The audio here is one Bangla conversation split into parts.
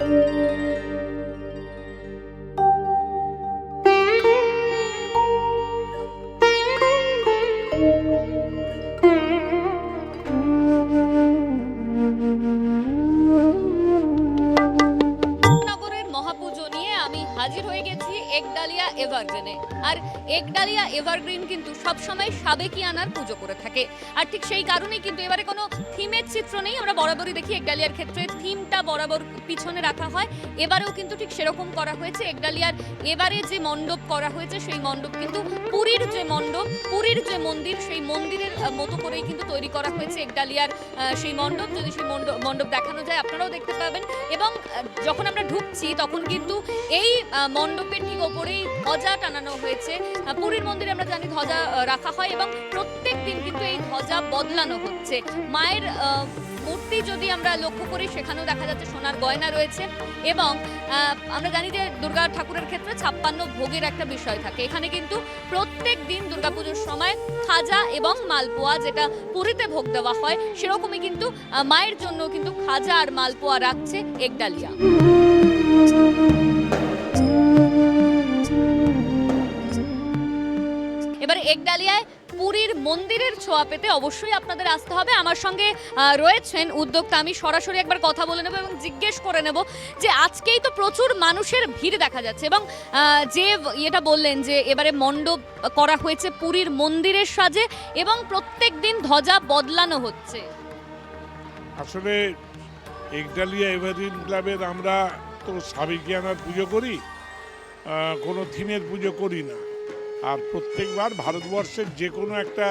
Música হাজির হয়ে গেছি একডালিয়া এভারগ্রিনে। আর একডালিয়া এভারগ্রিন কিন্তু সবসময় সাবেকিয়ানার পুজো করে থাকে। আর ঠিক সেই কারণেই কিন্তু এবারে কোনো থিমের চিত্র নেই। আমরা বরাবরই দেখি একডালিয়ার ক্ষেত্রে থিমটা বরাবর পিছনে রাখা হয়। এবারেও কিন্তু ঠিক সেরকম করা হয়েছে। একডালিয়ার এবারে যে মণ্ডপ করা হয়েছে, সেই মণ্ডপ কিন্তু পুরীর যে মণ্ডপ, পুরীর যে মন্দির, সেই মন্দিরের মতো করেই কিন্তু তৈরি করা হয়েছে একডালিয়ার সেই মণ্ডপ। যদি সেই মণ্ডপ মণ্ডপ দেখানো যায়, আপনারাও দেখতে পাবেন। এবং যখন আমরা ঢুকছি, তখন কিন্তু এই আহ, মণ্ডপের ঠিক ওপরেই ধ্বজা টানানো হয়েছে। পুরীর মন্দিরে আমরা জানি ধ্বজা রাখা হয় এবং প্রত্যেক দিন কিন্তু এই ধ্বজা বদলানো হচ্ছে। মায়ের মূর্তি যদি আমরা লক্ষ্য করি সেখানেও দেখা যাচ্ছে সোনার গয়না রয়েছে এবং আমরা জানি যে দুর্গা ঠাকুরের ক্ষেত্রে ছাপ্পান্ন ভোগের একটা বিষয় থাকে। এখানে কিন্তু প্রত্যেক দিন দুর্গাপুজোর সময় খাজা এবং মালপোয়া যেটা পুরীতে ভোগ দেওয়া হয় সেরকমই কিন্তু মায়ের জন্য কিন্তু খাজা আর মালপোয়া রাখছে একডালিয়া। একডালিয়ায় পুরীর মন্দিরের ছোঁয়া পেতে অবশ্যই আপনাদের আসতে হবে। আমার সঙ্গে রয়েছেন উদ্যোক্তা। আমি সরাসরি একবার কথা বলে নেব এবং জিজ্ঞেস করে নেব যে আজকেই তো প্রচুর মানুষের ভিড় দেখা যাচ্ছে এবং যে এটা বললেন যে এবারে মণ্ডপ করা হয়েছে পুরীর মন্দিরের সাজে এবং প্রত্যেক দিন ধ্বজা বদলানো হচ্ছে। আসলে একডালিয়া এভারিন ক্লাবের আমরা তো সাবেকিয়ানার পুজো করি কোনো থিমের পুজো করি না। আর প্রত্যেকবার ভারতবর্ষের যে কোনো একটা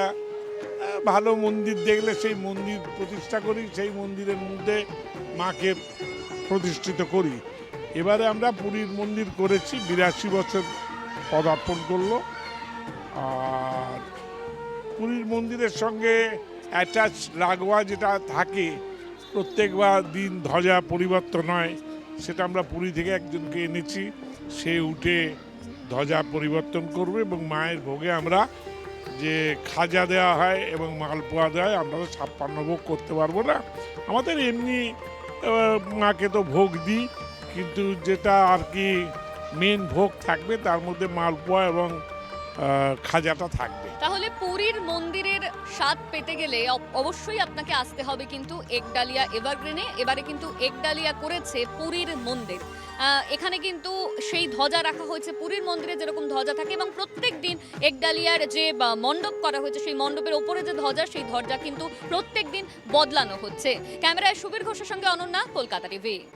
ভালো মন্দির দেখলে সেই মন্দির প্রতিষ্ঠা করি, সেই মন্দিরের মধ্যে মাকে প্রতিষ্ঠিত করি। এবারে আমরা পুরীর মন্দির করেছি, বিরাশি বছর পদার্পণ করল। আর পুরীর মন্দিরের সঙ্গে অ্যাটাচ লাগোয়া যেটা থাকে, প্রত্যেকবার দিন ধ্বজা পরিবর্তন হয়, সেটা আমরা পুরী থেকে একজনকে এনেছি। সে উঠে ধ্বজা পরিবর্তন করবে এবং মায়ের ভোগে আমরা যে খাজা দেওয়া হয় এবং মালপোয়া দেওয়া হয়, আমরা তো ছাপ্পান্ন ভোগ করতে পারব না। আমাদের এমনি মাকে তো ভোগ দিই, কিন্তু যেটা আর কি মেন ভোগ থাকবে, তার মধ্যে মালপোয়া এবং খাজাটা থাকবে। তাহলে পুরীর মন্দিরের স্বাদ পেতে গেলে অব- অবশ্যই আপনাকে আসতে হবে কিন্তু একডালিয়া এভারগ্রিনে, এবারে কিন্তু একডালিয়া করেছে পুরীর মন্দির। এখানে কিন্তু সেই ধ্বজা রাখা হয়েছে পুরীর মন্দিরে যেরকম ধ্বজা থাকে এবং প্রত্যেক দিন একডালিয়ার যে মণ্ডপ করা হয়েছে সেই মণ্ডপের ওপরে যে ধ্বজা, সেই ধ্বজা কিন্তু প্রত্যেক দিন বদলানো হচ্ছে। ক্যামেরায় সুবীর ঘোষের সঙ্গে অনন্যা, কলকাতা টিভি।